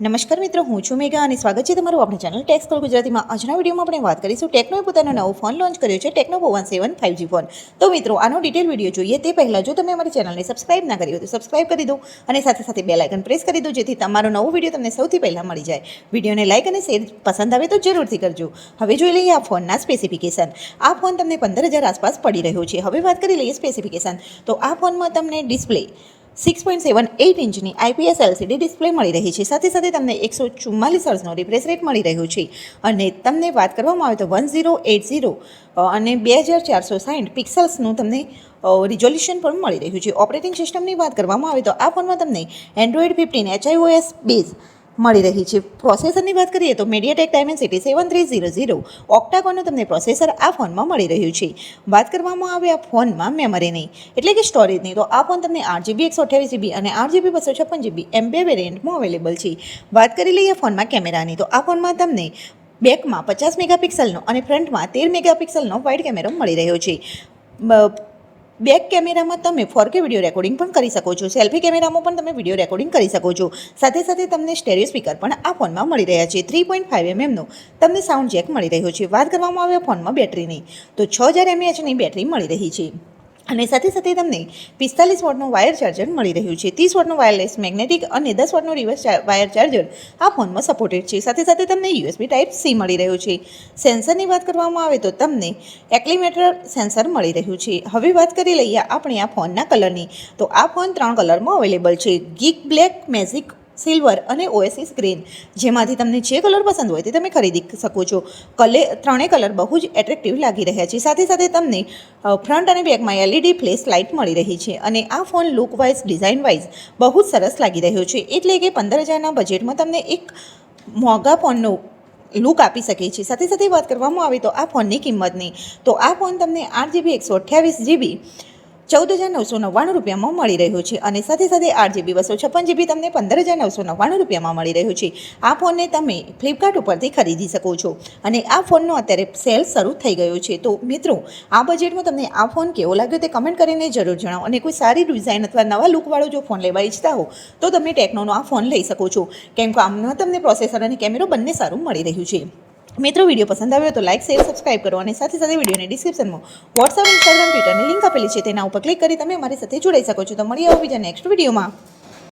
નમસ્કાર મિત્રો, હું છું મેઘા અને સ્વાગત છે તમારું આપણી ચેનલ ટેક્સ કોલ ગુજરાતીમાં. આજના વિડીયોમાં આપણે વાત કરીશું ટેકનોએ પોતાનો નવો ફોન લોન્ચ કર્યો છે Tecno one seven five G phone તો મિત્રો, આનો ડિટેલ વીડિયો જોઈએ તે પહેલાં જો તમે અમારી ચેનલને સબસ્ક્રાઇબ ના કરી હોય તો સબસ્ક્રાઇબ કરી દો અને સાથે સાથે બે લાઇકન પ્રેસ કરી દો જેથી તમારો નવો વીડિયો તમને સૌથી પહેલાં મળી જાય. વિડીયોને લાઇક અને શેર પસંદ આવે તો જરૂરથી કરજો. હવે જોઈ લઈએ આ ફોનના સ્પેસિફિકેશન આ ફોન તમને પંદર હજાર આસપાસ પડી રહ્યો છે. હવે વાત કરી લઈએ સ્પેસિફિકેશન તો આ ફોનમાં તમને display six point seven eight ઇંચની IPS LCD display મળી રહી છે. સાથે સાથે તમને એકસો ચુમ્માલીસ હર્ઝનો રિફ્રેશ રેટ મળી રહ્યો છે. અને તમને વાત કરવામાં આવે તો વન ઝીરો એટ ઝીરો અને બે હજાર ચારસો સાઠ પિક્સલ્સનું તમને રિઝોલ્યુશન પણ મળી રહ્યું છે. ઓપરેટિંગ સિસ્ટમની વાત કરવામાં આવે તો આ ફોનમાં તમને એન્ડ્રોઈડ ફિફ્ટીન એચઆઈઓએસ બેઝ મળી રહી છે. પ્રોસેસરની વાત કરીએ તો MediaTek Dimensity seven three zero zero ઓક્ટાકોનનું તમને પ્રોસેસર આ ફોનમાં મળી રહ્યું છે. વાત કરવામાં આવે આ ફોનમાં મેમરીની. એટલે કે સ્ટોરેજની. તો આ ફોન તમને આઠ જીબી એકસો અઠ્યાવીસ જીબી અને આઠ જીબી બસો છપ્પન જીબી એમ બે વેરિયન્ટમાં અવેલેબલ છે. વાત કરી લઈએ ફોનમાં કેમેરાની. તો આ ફોનમાં તમને બેકમાં પચાસ મેગાપિક્સલનો અને ફ્રન્ટમાં તેર મેગાપિક્સલનો વાઇડ કેમેરો મળી રહ્યો છે. બેક કેમેરામાં તમે ફોર કે વીડિયો રેકોર્ડિંગ પણ કરી શકો છો. સેલ્ફી કેમેરામાં પણ તમે વીડિયો રેકોર્ડિંગ કરી શકો છો. સાથે સાથે તમને સ્ટેરિયો સ્પીકર પણ આ ફોનમાં મળી રહ્યા છે. થ્રી પોઈન્ટ ફાઇવ એમએમનો તમને સાઉન્ડ જેક મળી રહ્યો છે. વાત કરવામાં આવે ફોનમાં બેટરીની તો છ હજાર એમએચની બેટરી મળી રહી છે. અને સાથે સાથે તમને પિસ્તાલીસ વોટનું વાયર ચાર્જર મળી રહ્યું છે. ત્રીસ વોટનું વાયરલેસ મેગ્નેટિક અને દસ વોટનું રિવર્સ વાયર ચાર્જર આ ફોનમાં સપોર્ટેડ છે. સાથે સાથે તમને યુએસબી ટાઈપ સી મળી રહ્યું છે. સેન્સરની વાત કરવામાં આવે તો તમને એક્લિમેટર સેન્સર મળી રહ્યું છે. હવે વાત કરી લઈએ આપણે આ ફોનના કલરની તો આ ફોન ત્રણ કલરમાં અવેલેબલ છે. ગીક બ્લેક મેઝિક સિલ્વર અને ઓએસિસ ગ્રીન જેમાંથી તમને જે કલર પસંદ હોય તે તમે ખરીદી શકો છો. કલે, ત્રણેય કલર બહુ જ એટ્રેક્ટિવ લાગી રહ્યા છે. સાથે સાથે તમને ફ્રન્ટ અને બેકમાં એલઈડી ફ્લેશ લાઇટ મળી રહી છે અને આ phone look wise design wise બહુ જ સરસ લાગી રહ્યો છે. એટલે કે પંદર હજારના બજેટમાં તમને એક મોંઘા ફોનનો લુક આપી શકે છે. સાથે સાથે વાત કરવામાં આવે તો આ ફોનની કિંમતની તો આ ફોન તમને આઠ જીબી એકસો અઠ્યાવીસ જીબી ચૌદ હજાર નવસો નવ્વાણું રૂપિયામાં મળી રહ્યો છે અને સાથે સાથે આઠ જીબી, બસો છપ્પન જીબી તમને પંદર હજાર નવસો નવ્વાણું રૂપિયામાં મળી રહ્યો છે. આ ફોનને તમે ફ્લિપકાર્ટ ઉપરથી ખરીદી શકો છો અને આ ફોનનો અત્યારે સેલ શરૂ થઈ ગયો છે. તો મિત્રો, આ બજેટમાં તમને આ ફોન કેવો લાગ્યો તે કમેન્ટ કરીને જરૂર જણાવો અને કોઈ સારી ડિઝાઇન અથવા નવા લુકવાળો જો ફોન લેવા ઈચ્છતા હો, તો તમે ટેકનોનો આ ફોન લઈ શકો છો. કેમ કે આમાં તમને પ્રોસેસર અને કેમેરો બંને સારું મળી રહ્યું છે. મિત્રો, વીડિયો પસંદ આવ્યો તો લાઇક શેર સબસ્ક્રાઇબ કરો અને સાથે સાથે વિડીયોની ડિસ્ક્રિપ્શનમાં વોટ્સઅપ ઇન્સ્ટાગ્રામ ટ્વિટરની લિંક આપેલી છે. તેના ઉપર ક્લિક કરી તમે અમારી સાથે જોડાઈ શકો છો. તો મળી આવો બીજા નેક્સ્ટ વિડીયોમાં.